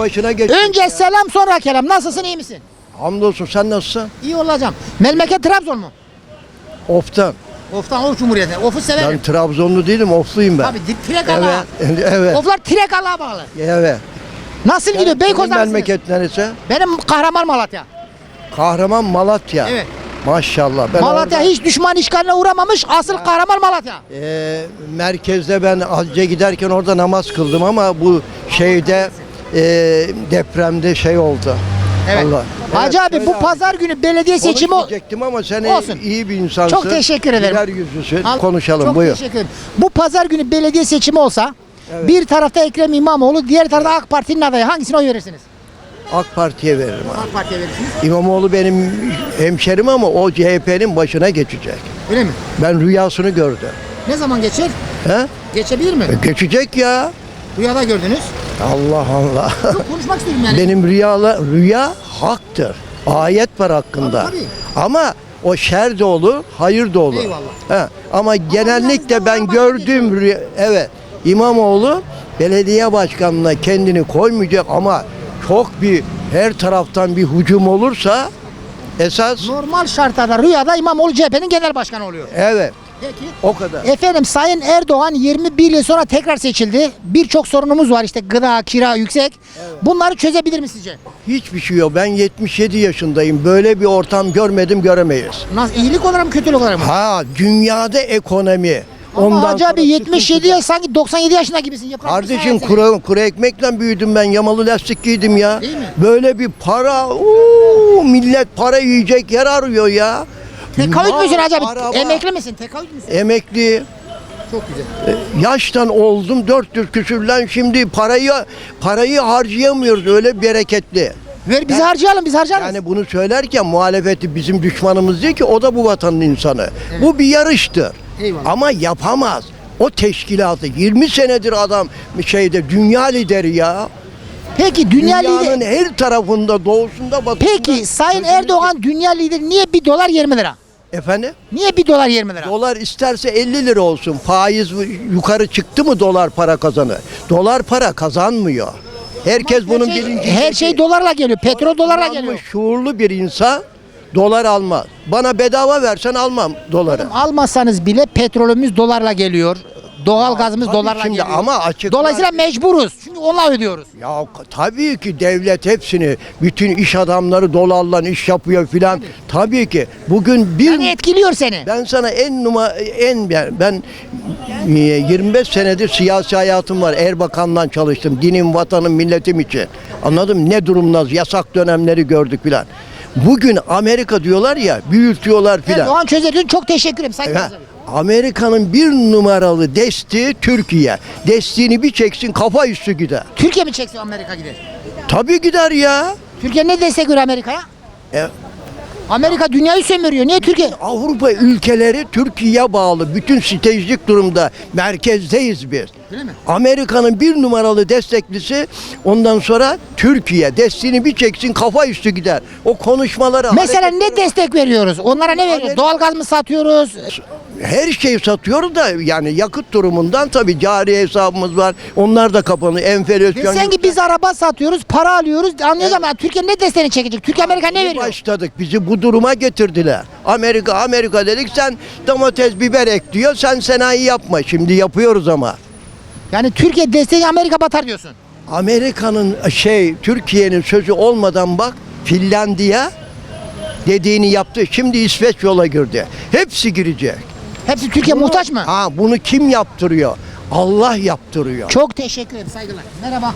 başına geçecek. Önce selam sonra kelam. Nasılsın iyi misin? Hamdolsun sen nasılsın? İyi olacağım. Memleket Trabzon mu? Of'tan. Of'tan Of Cumhuriyeti. Of'u severim. Ben Trabzonlu değilim, Ofluyum ben. Abi di- Tirek Ala. Evet, evet, Oflar Tirek Ala bağlı. evet. Nasıl gidiyor? Beykoz'da mısınız? memleket neresi? Benim kahraman Malatya. Kahraman Malatya. Evet. Maşallah. Ben Malatya orada- hiç düşman işgaline uğramamış. Asıl kahraman Malatya. Ee, merkezde ben hacca giderken orada namaz kıldım ama bu şeyde e, depremde şey oldu. Evet. Allah. Hacı Evet, abi bu pazar günü belediye seçimi Konuşmayacaktım ama sen Olsun. iyi bir insansın. Çok teşekkür ederim. Güler yüzlüsün. Al- Konuşalım Çok buyur. teşekkür ederim. Bu pazar günü belediye seçimi olsa bir tarafta Ekrem İmamoğlu, diğer tarafta AK Parti'nin adayı. Hangisine oy verirsiniz? AK Parti'ye veririm. abi. AK Parti'ye verirsiniz. İmamoğlu benim hemşerim ama o CHP'nin başına geçecek. Öyle mi? Ben rüyasını gördüm. Ne zaman geçer? He? Geçebilir mi? E, Geçecek ya. Rüyada gördünüz. Allah Allah. Yok konuşmak istedim yani. Benim rüyala, rüya haktır. Ayet var hakkında. Tabii, Ama o şer de olur, hayır da olur. Eyvallah. He. Ama genellikle ben gördüğüm rüya, evet İmamoğlu belediye başkanlığına kendini koymayacak ama çok bir her taraftan bir hücum olursa esas Normal şartlarda rüyada İmamoğlu CHP'nin genel başkanı oluyor. evet Peki. o kadar. Efendim Sayın Erdoğan 21 yıl sonra tekrar seçildi. Birçok sorunumuz var işte gıda, kira yüksek. Bunları çözebilir mi sizce? Hiçbir şey yok. Ben 77 yaşındayım. Böyle bir ortam görmedim, göremeyiz. Nasıl iyilik olarak mı kötülük olarak mı? Ha dünyada ekonomi. Ama Hacı abi sonra 77 sıkıntı. yaş sanki 97 yaşında gibisin. Yıpratmış Kardeşim kuru, kuru ekmekle büyüdüm ben. Yamalı lastik giydim ya. Böyle bir para. uuu, millet para yiyecek yer arıyor ya. Tekaüt Mal, müsün araba. Emekli misin? Tekaüt müsün? Emekli. Çok güzel. Yaştan oldum 400 küsürlen şimdi parayı parayı harcayamıyoruz öyle bereketli. Ver bizi harcayalım biz harcarız. Yani bunu söylerken muhalefeti bizim düşmanımız değil ki o da bu vatanın insanı. Bu bir yarıştır. Eyvallah. Ama yapamaz. O teşkilatı 20 senedir adam şeyde dünya lideri ya. Peki dünya Dünyanın lideri. her tarafında doğusunda batısında. Peki Sayın sözünü- Erdoğan dünya lideri niye 1 dolar 20 lira? Efendim? Niye 1 dolar 20 lira? Dolar isterse 50 lira olsun. Faiz yukarı çıktı mı dolar para kazanır. Dolar para kazanmıyor. Herkes bunun her şey, bilincinde. her şey dolarla geliyor. Petrol dolarla geliyor. Şuurlu bir insan dolar almaz. Bana bedava versen almam doları. Almazsanız bile petrolümüz dolarla geliyor. Doğal gazımız tabii dolarla şimdi geliyor. ama açıklar- Dolayısıyla mecburuz. Onunla ödüyoruz. Ya tabii ki devlet hepsini, bütün iş adamları dolarla iş yapıyor filan. Tabii ki bugün bir Yani etkiliyor seni. ben sana en numa en ben, ben e, 25 senedir siyasi hayatım var. Erbakan'la çalıştım. Dinim, vatanım, milletim için. Anladım ne durumdayız. Yasak dönemleri gördük filan. Bugün Amerika diyorlar ya, büyütüyorlar filan. Erdoğan çözer için çok teşekkür ederim. Sayın Ha. Amerika'nın bir numaralı desteği Türkiye. Desteğini bir çeksin kafa üstü gider. Türkiye mi çekse Amerika gider? Tabii gider ya. Türkiye ne destek veriyor Amerika'ya? E, Amerika dünyayı sömürüyor. Niye Türkiye? Avrupa ülkeleri Türkiye'ye bağlı. Bütün stratejik durumda merkezdeyiz biz. Mi? Amerika'nın bir numaralı desteklisi ondan sonra Türkiye. Desteğini bir çeksin kafa üstü gider. O konuşmaları Mesela ne destek veriyoruz? Onlara ne veriyoruz? Doğalgaz mı satıyoruz? Her şeyi satıyoruz da yani yakıt durumundan tabii cari hesabımız var. Onlar da kapanıyor. Enflasyon. Desen ki biz araba satıyoruz, para alıyoruz. Anlıyoruz ama Türkiye ne desteğini çekecek? Türkiye Amerika ne veriyor? Başladık. Bizi bu duruma getirdiler. Amerika Amerika dedik sen domates biber ek diyor. Sen sanayi yapma. Şimdi yapıyoruz ama. Yani Türkiye desteği Amerika batar diyorsun. Amerika'nın şey Türkiye'nin sözü olmadan bak Finlandiya dediğini yaptı. Şimdi İsveç yola girdi. Hepsi girecek. Hepsi Türkiye muhtaç mı? Ha bunu kim yaptırıyor? Allah yaptırıyor. Çok teşekkür ederim saygılar. Merhaba.